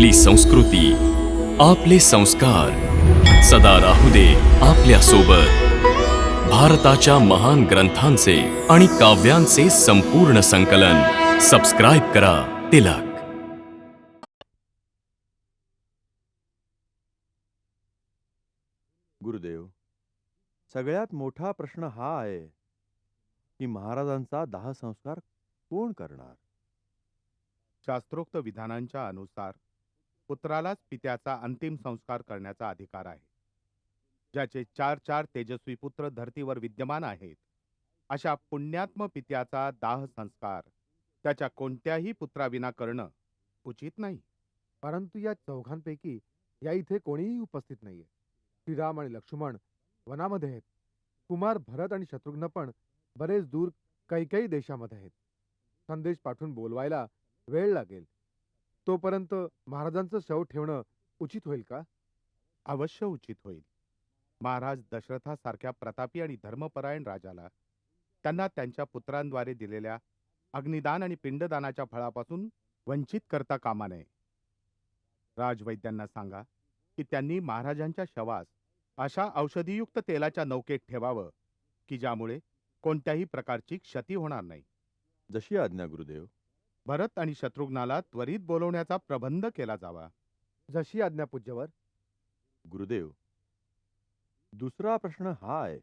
आपली संस्कृती आपले संस्कार. सदा राहू दे आपल्यासोबत भारताच्या महान ग्रंथांचे आणि काव्यांचे संपूर्ण संकलन. सबस्क्राईब करा तिलक. गुरुदेव सगळ्यात मोठा प्रश्न हा आहे की महाराजांचा दाह संस्कार कोण करणार? शास्त्रोक्त विधानांच्या अनुसार पुत्रालाच पित्याचा अंतिम संस्कार करण्याचा अधिकार आहे. ज्याचे चार चार तेजस्वी पुत्र धर्तीवर विद्यमान आहेत. अशा पुण्यात्म पित्याचा दाह संस्कार त्याच्या कोणत्याही पुत्राविना करणं उचित नाही. परंतु या चौघांपैकी या इथे कोणीही उपस्थित नाहीये. श्रीराम आणि लक्ष्मण वनामध्ये आहेत. कुमार भरत आणि शत्रुघ्न पण बरेच दूर कैकई देशामध्ये आहेत. संदेश पाठवून बोलवायला वेळ लागेल. तोपर्यंत महाराजांचं शव ठेवणं उचित होईल का? अवश्य उचित होईल. महाराज दशरथासारख्या प्रतापी आणि धर्मपरायण राजाला त्यांना त्यांच्या पुत्रांद्वारे दिलेल्या अग्निदान आणि पिंडदानाच्या फळापासून वंचित करता कामा नये. राजवैद्यांना सांगा की त्यांनी महाराजांच्या शवास अशा औषधीयुक्त तेलाच्या नौकेत ठेवावं की ज्यामुळे कोणत्याही प्रकारची क्षती होणार नाही. जशी आज्ञा गुरुदेव. भरत आणि शत्रुघ्नाला त्वरित बोलवण्याचा प्रबंध केला जावा. जशी आज्ञा पूज्यवर. गुरुदेव दुसरा प्रश्न हा आहे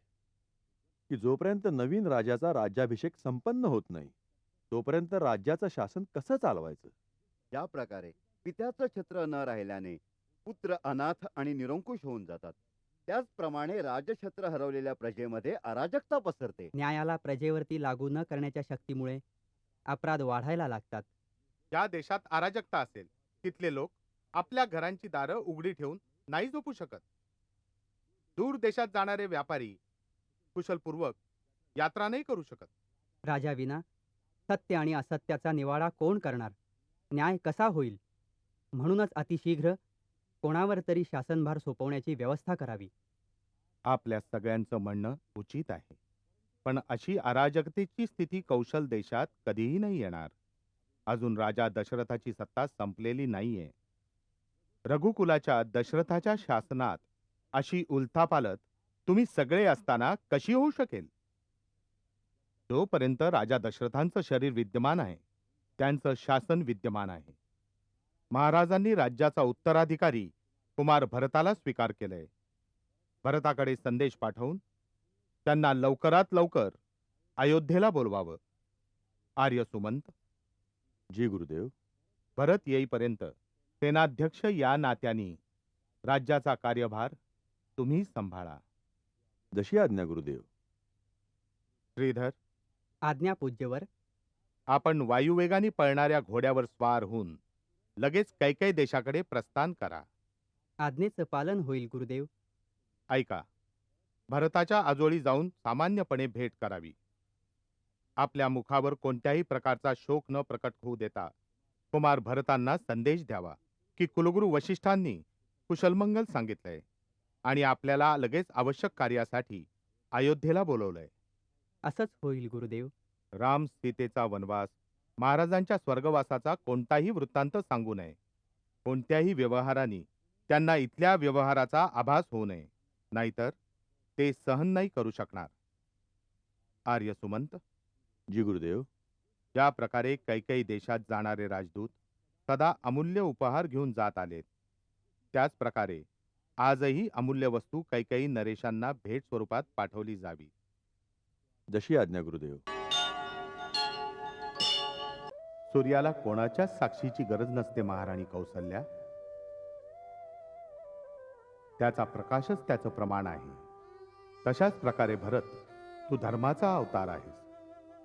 की जोपर्यंत नवीन राजाचा राज्याभिषेक संपन्न होत नाही तोपर्यंत राज्याचं शासन कसं चालवायचं? या प्रकारे पित्याचं छत्र न राहिल्याने पुत्र अनाथ आणि निरंकुश होऊन जातात. त्याचप्रमाणे राजछत्र हरवलेल्या प्रजेमध्ये अराजकता पसरते. न्यायाला प्रजेवरती लागू न करण्याच्या शक्तीमुळे अपराध वाढायला लागतात. ज्या देशात अराजकता असेल तिथले लोक आपल्या घरांची दारं उघडी ठेवून नाही झोपू शकत. दूर देशात जाणारे व्यापारी कुशलपूर्वक यात्रा नाही करू शकत. राजाविना सत्य आणि असत्याचा निवाडा कोण करणार? न्याय कसा होईल? म्हणूनच अतिशीघ्र कोणावर तरी शासनभार सोपवण्याची व्यवस्था करावी. आपल्या सगळ्यांचं म्हणणं उचित आहे. पण अशी अराजकतेची स्थिती कौशल देशात कधीही नाही येणार. अजून राजा दशरथाची सत्ता संपलेली नाहीये. रघुकुलाच्या दशरथाच्या शासनात अशी उलथापालत तुम्ही सगळे असताना कशी होऊ शकेल? जोपर्यंत राजा दशरथांचं शरीर विद्यमान आहे त्यांचं शासन विद्यमान आहे. महाराजांनी राज्याचा उत्तराधिकारी कुमार भरताला स्वीकार केलंय. भरताकडे संदेश पाठवून त्यांना लवकरात लवकर अयोध्येला बोलवावं. आर्य सुमंत. जी गुरुदेव. भरत येईपर्यंत सेनाध्यक्ष या नात्याने राज्याचा कार्यभार तुम्ही सांभाळा. जशी आज्ञा गुरुदेव. श्रीधर. आज्ञा पूज्यवर. आपण वायुवेगाने पळणाऱ्या घोड्यावर स्वार होऊन लगेच कैकै देशाकडे प्रस्थान करा. आज्ञेचं पालन होईल गुरुदेव. ऐका. भरताच्या आजोळी जाऊन सामान्यपणे भेट करावी. आपल्या मुखावर कोणत्याही प्रकारचा शोक न प्रकट होऊ देता कुमार भरतांना संदेश द्यावा की कुलगुरू वशिष्ठांनी कुशलमंगल सांगितलंय आणि आपल्याला लगेच आवश्यक कार्यासाठी अयोध्येला बोलवलंय. असंच होईल गुरुदेव. राम सीतेचा वनवास महाराजांच्या स्वर्गवासाचा कोणताही वृत्तांत सांगू नये. कोणत्याही व्यवहाराने त्यांना इथल्या व्यवहाराचा आभास होऊ नये. नाहीतर ते सहन नाही करू शकणार. आर्य सुमंत जी गुरुदेव ज्या प्रकारे कैकई देशात जाणारे राजदूत सदा अमूल्य उपहार घेऊन जात आलेत. त्याच प्रकारे आजही अमूल्य वस्तू कैकई नरेशांना भेट स्वरूपात पाठवली जावी. जशी आज्ञा गुरुदेव. सूर्याला कोणाच्याच साक्षीची गरज नसते महाराणी कौसल्या. त्याचा प्रकाशच त्याचं प्रमाण आहे. तशाच प्रकारे भरत तू धर्माचा अवतार आहेस.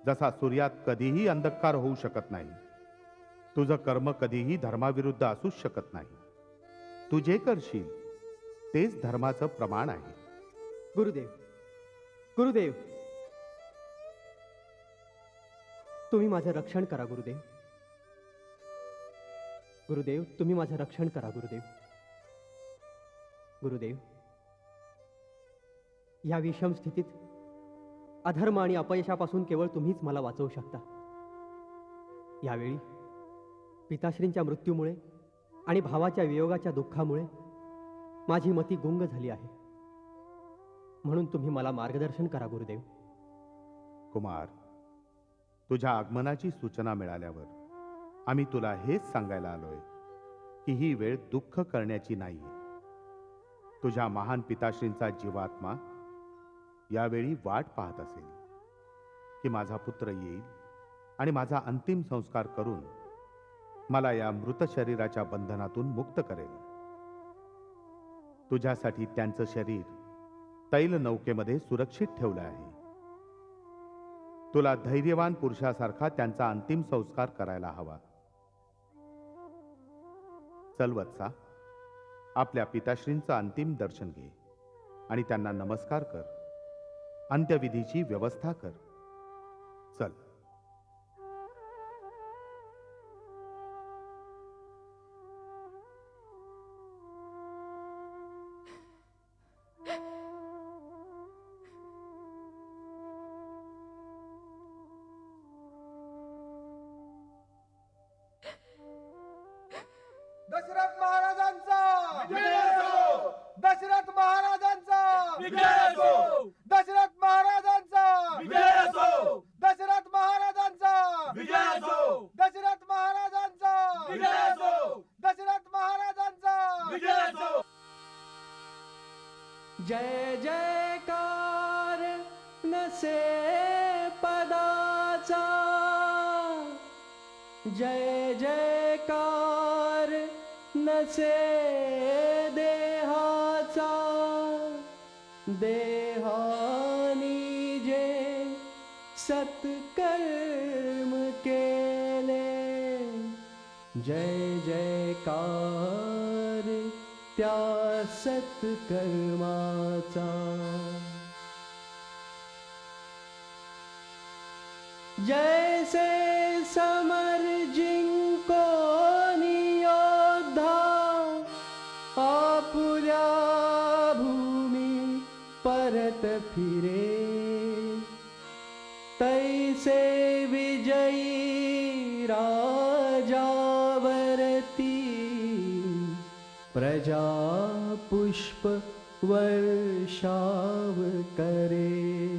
जसा सूर्यात कधीही अंधकार होऊ शकत नाही तुझं कर्म कधीही धर्माविरुद्ध असूच शकत नाही. तू जे करशील तेच धर्माचं प्रमाण आहे. गुरुदेव गुरुदेव. तुम्ही माझं रक्षण करा गुरुदेव. गुरुदेव तुम्ही माझं रक्षण करा गुरुदेव. गुरुदेव. या विषम स्थितीत अधर्म आणि अपयशापासून केवळ तुम्हीच मला वाचवू शकता. यावेळी पिताश्रींच्या मृत्यूमुळे आणि भावाच्या वियोगाच्या दुःखामुळे माझी मती गुंग झाली आहे. म्हणून तुम्ही मला मार्गदर्शन करा गुरुदेव. कुमार तुझ्या आगमनाची सूचना मिळाल्यावर आम्ही तुला हेच सांगायला आलोय की ही वेळ दुःख करण्याची नाहीये. तुझ्या महान पिताश्रींचा जीवात्मा यावेळी वाट पाहत असेल की माझा पुत्र येईल आणि माझा अंतिम संस्कार करून मला या मृत शरीराच्या बंधनातून मुक्त करेल. तुझ्यासाठी त्यांचं शरीर तैल नौकेमध्ये सुरक्षित ठेवलं आहे. तुला धैर्यवान पुरुषासारखा त्यांचा अंतिम संस्कार करायला हवा. चलवत्सा आपल्या पिताश्रींचं अंतिम दर्शन घे आणि त्यांना नमस्कार कर. अंत्यविधीची व्यवस्था कर. जय जयकार नसे पदाचा। जय जयकार नसे त्या सत्कर्माचा जैसे समर प्रजापुष्प वर्षाव करे।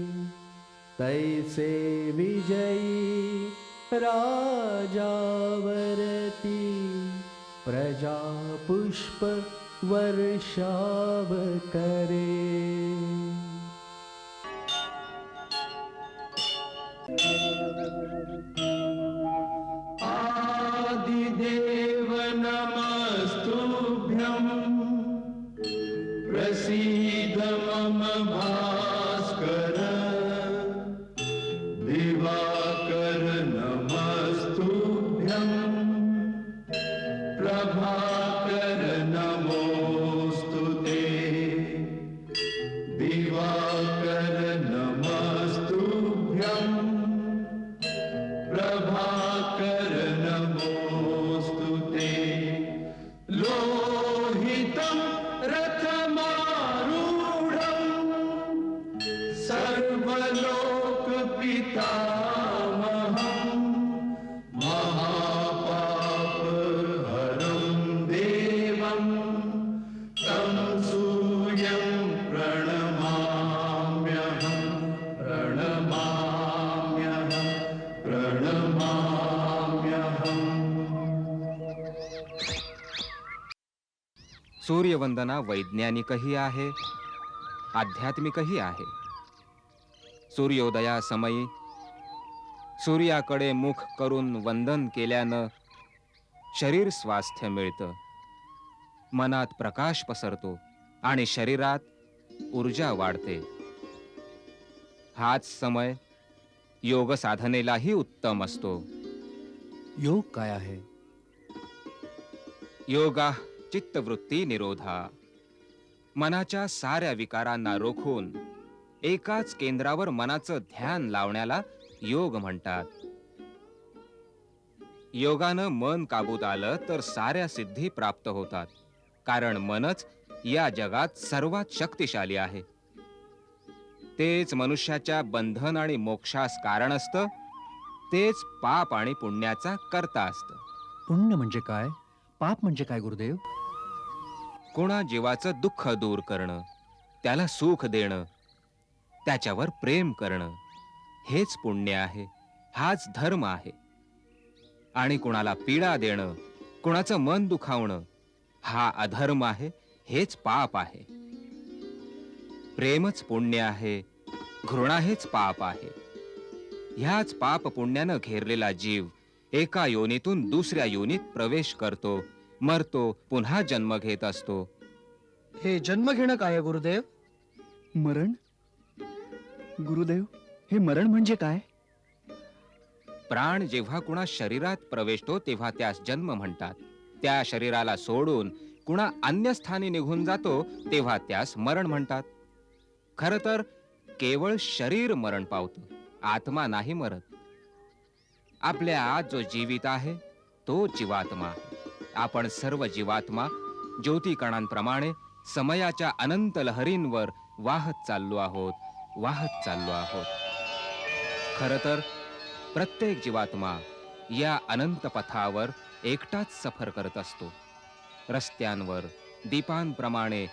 तैसे विजयी राजावरती प्रजापुष्प वर्षाव करे। सूर्यवंदना वैज्ञानिकही आहे आध्यात्मिकही आहे. सूर्योदयासमयी सूर्याकडे मुख करून वंदन केल्यानं शरीर स्वास्थ्य मिळतं. मनात प्रकाश पसरतो आणि शरीरात ऊर्जा वाढते. हाच समय योग साधनेलाही उत्तम असतो. योग काय आहे? योगा चित्तवृत्ती निरोधा. मनाच्या साऱ्या विकारांना रोखून एकाच केंद्रावर मनाचं ध्यान लावण्याला योग म्हणतात. योगानं मन काबूत आलं तर साऱ्या सिद्धी प्राप्त होतात. कारण मनच या जगात सर्वात शक्तिशाली आहे. तेच मनुष्याच्या बंधन आणि मोक्षास कारण असतं तेच पाप आणि पुण्याचा करता असतं. पुण्य म्हणजे काय? पाप म्हणजे काय गुरुदेव? कोणा जीवाचं दुःख दूर करणं त्याला सुख देणं त्याच्यावर प्रेम करणं हेच पुण्य आहे हाच धर्म आहे. आणि कुणाला पीडा देणं कुणाचं मन दुखावणं हा अधर्म आहे हेच पाप आहे. प्रेमच पुण्य आहे घृणा हेच पाप आहे. ह्याच पाप पुण्यानं घेरलेला जीव एका योनीतून दुसऱ्या योनीत प्रवेश करतो मरतो पुन्हा जन्म घेत असतो. हे जन्म घेणं काय आहे गुरुदेव? मरण? गुरुदेव हे मरण म्हणजे काय? प्राण जेव्हा कुणा शरीरात प्रवेशतो तेव्हा त्यास जन्म म्हणतात. त्या शरीराला सोडून कुणा अन्य स्थानी निघून जातो तेव्हा त्यास मरण म्हणतात. खर तर केवळ शरीर मरण पावतं आत्मा नाही मरत. आपल्या आत जो जीवित आहे तो जीवात्मा आपण सर्व जीवात्मा ज्योतिकणांप्रमाणे समयाच्या अनंत लहरींवर वाहत चाललो आहोत वाहत चाललो आहोत. खर तर प्रत्येक जीवात्मा या अनंत पथावर एकटाच सफर करत असतो. रस्त्यांवर दीपांप्रमाणे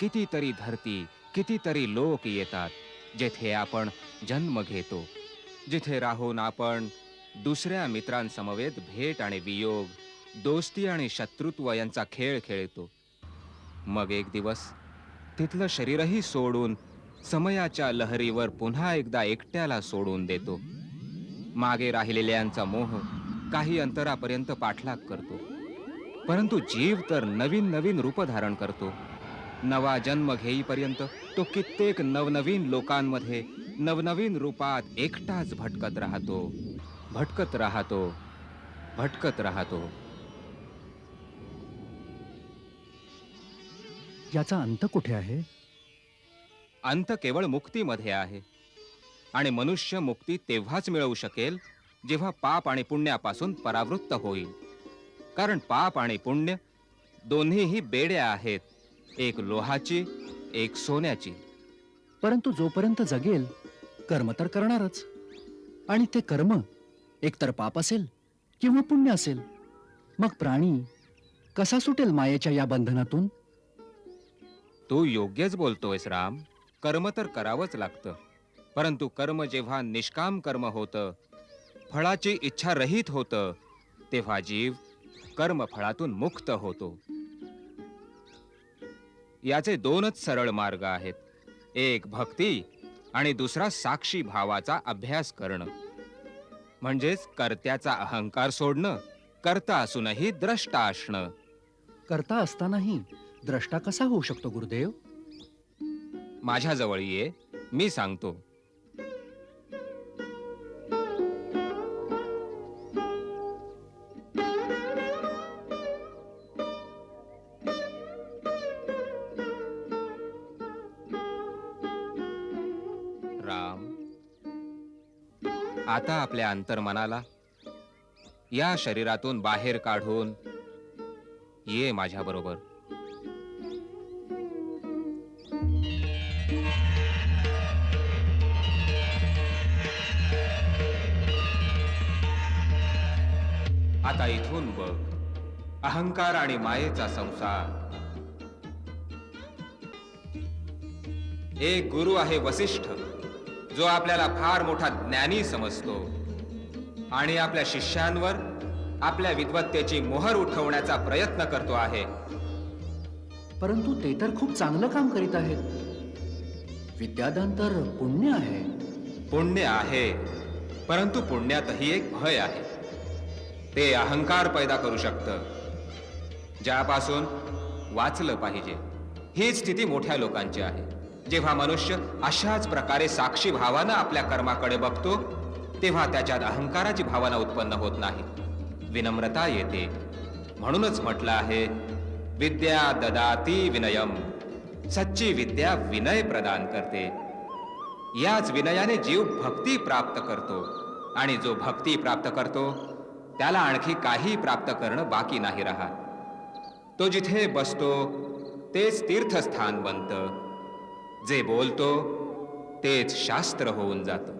कितीतरी धरती कितीतरी लोक येतात जेथे आपण जन्म घेतो. जिथे राहून आपण दुसऱ्या मित्रांसमवेत भेट आणि वियोग दोस्ती आणि शत्रुत्व यांचा खेळ खेळतो. मग एक दिवस तिथलं शरीरही सोडून समयाच्या लहरीवर पुन्हा एकदा एकट्याला सोडून देतो. मागे राहिलेल्यांचा मोह काही अंतरापर्यंत पाठलाग करतो. परंतु जीव तर नवीन नवीन रूप धारण करतो. नवा जन्म घेईपर्यंत तो कित्येक नवनवीन लोकांमध्ये नवनवीन रूपात एकटाच भटकत राहतो. भटकत राहतो. भटकत राहतो. याचा अंत कुठे आहे? अंत केवळ मुक्तीमध्ये आहे. आणि मनुष्य मुक्ती तेव्हाच मिळवू शकेल जेव्हा पाप आणि पुण्यापासून परावृत्त होईल. कारण पाप आणि पुण्य दोन्हीही बेड्या आहेत एक लोहाची एक सोन्याची. परंतु जोपर्यंत जगेल कर्म तर करणारच. आणि ते कर्म एकतर पाप असेल किंवा पुण्य असेल. मग प्राणी कसा सुटेल मायेच्या या बंधनातून? तू योग्यच बोलतोयस राम. कर्म तर करावंच लागतं. परंतु कर्म जेव्हा निष्काम कर्म होतं फळाची इच्छा रहित होतं तेव्हा जीव कर्मफळातून मुक्त होतो. याचे दोनच सरळ मार्ग आहेत. एक भक्ती आणि दुसरा साक्षी भावाचा अभ्यास करणं. म्हणजेच कर्त्याचा अहंकार सोडणं करता असूनही द्रष्टा असणं. करता असतानाही द्रष्टा कसा होऊ शकतो गुरुदेव? माझ्याजवळ ये मी सांगतो. राम आता आपल्या अंतर्मनाला या शरीरातून बाहेर काढून ये माझ्या आता इथून बघ. अहंकार आणि मायेचा संसार. एक गुरु आहे वसिष्ठ जो आपल्याला फार मोठा ज्ञानी समजतो आणि आपल्या शिष्यांवर आपल्या विद्वत्तेची मोहर उठवण्याचा प्रयत्न करतो आहे. परंतु ते तर खूप चांगलं काम करीत आहेत. विद्यादान तर पुण्य आहे. पुण्य आहे परंतु पुण्यातही एक भय आहे. ते अहंकार पैदा करू शकतं. ज्यापासून वाचलं पाहिजे ही स्थिती मोठ्या लोकांची आहे. जेव्हा मनुष्य अशाच प्रकारे साक्षी भावानं आपल्या कर्माकडे बघतो तेव्हा त्याच्यात अहंकाराची भावना उत्पन्न होत नाही. विनम्रता येते. म्हणूनच म्हटलं आहे विद्या ददाती विनयम. सच्ची विद्या विनय प्रदान करते. याच विनयाने जीव भक्ती प्राप्त करतो. आणि जो भक्ती प्राप्त करतो त्याला आणखी काही प्राप्त करणं बाकी नाही राहत. तो जिथे बसतो तेच तीर्थस्थान बनतं. जे बोलतो तेच शास्त्र होऊन जातं.